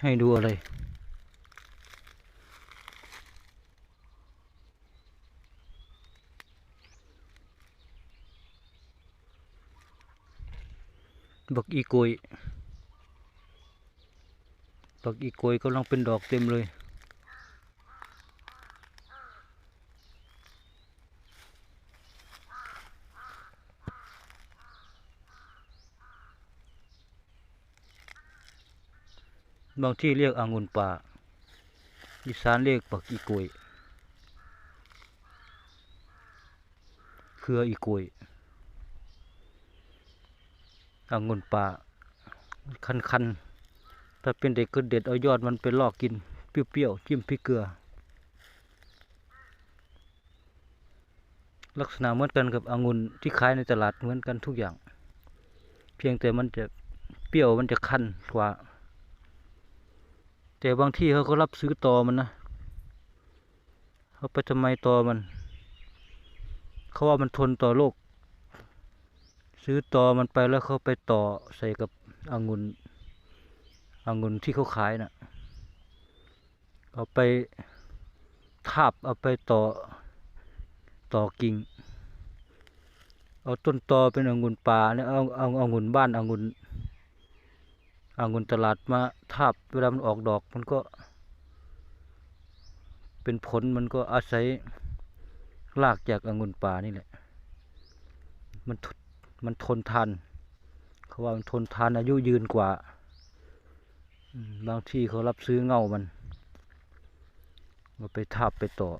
ให้ดูอะไร บักอีโกยบักอีโกยกำลังเป็นดอกเต็มเลย บางที่เรียกองุ่นป่าอีสานเรียกบักอีโกยเครืออีโกยองุ่นป่าคันคันๆถ้าเป็นเด็กก็เด็ดเอายอดมันไปลอกกิน เปรี้ยวๆจิ้มพริกเกลือ ลักษณะเหมือนกันกับองุ่นที่ขายในตลาดเหมือนกันทุกอย่าง เพียงแต่มันจะเปรี้ยวมันจะคันกว่า แต่บางที่เขาก็รับซื้อตอมันนะเขาไปทำไมตอมันเขาว่ามันทนต่อโรคซื้อตอมันไปแล้วเขาไปต่อใส่กับองุ่นองุ่นที่เขาขายน่ะเอาไปทาบเอาไปต่อต่อกิ่งเอาต้นตอเป็นองุ่นป่าเนี่ยเอาเอาองุ่นบ้านองุ่น องุ่นตลาดมาทาบเวลามันออกดอกมันก็ เป็นผลมันก็อาศัยรากจากองุ่นป่านี่แหละ มันมันทนทานเขาว่ามันทนทานอายุยืนกว่าบางที่เขารับซื้อเง่ามันเอาไปทาบไปต่อ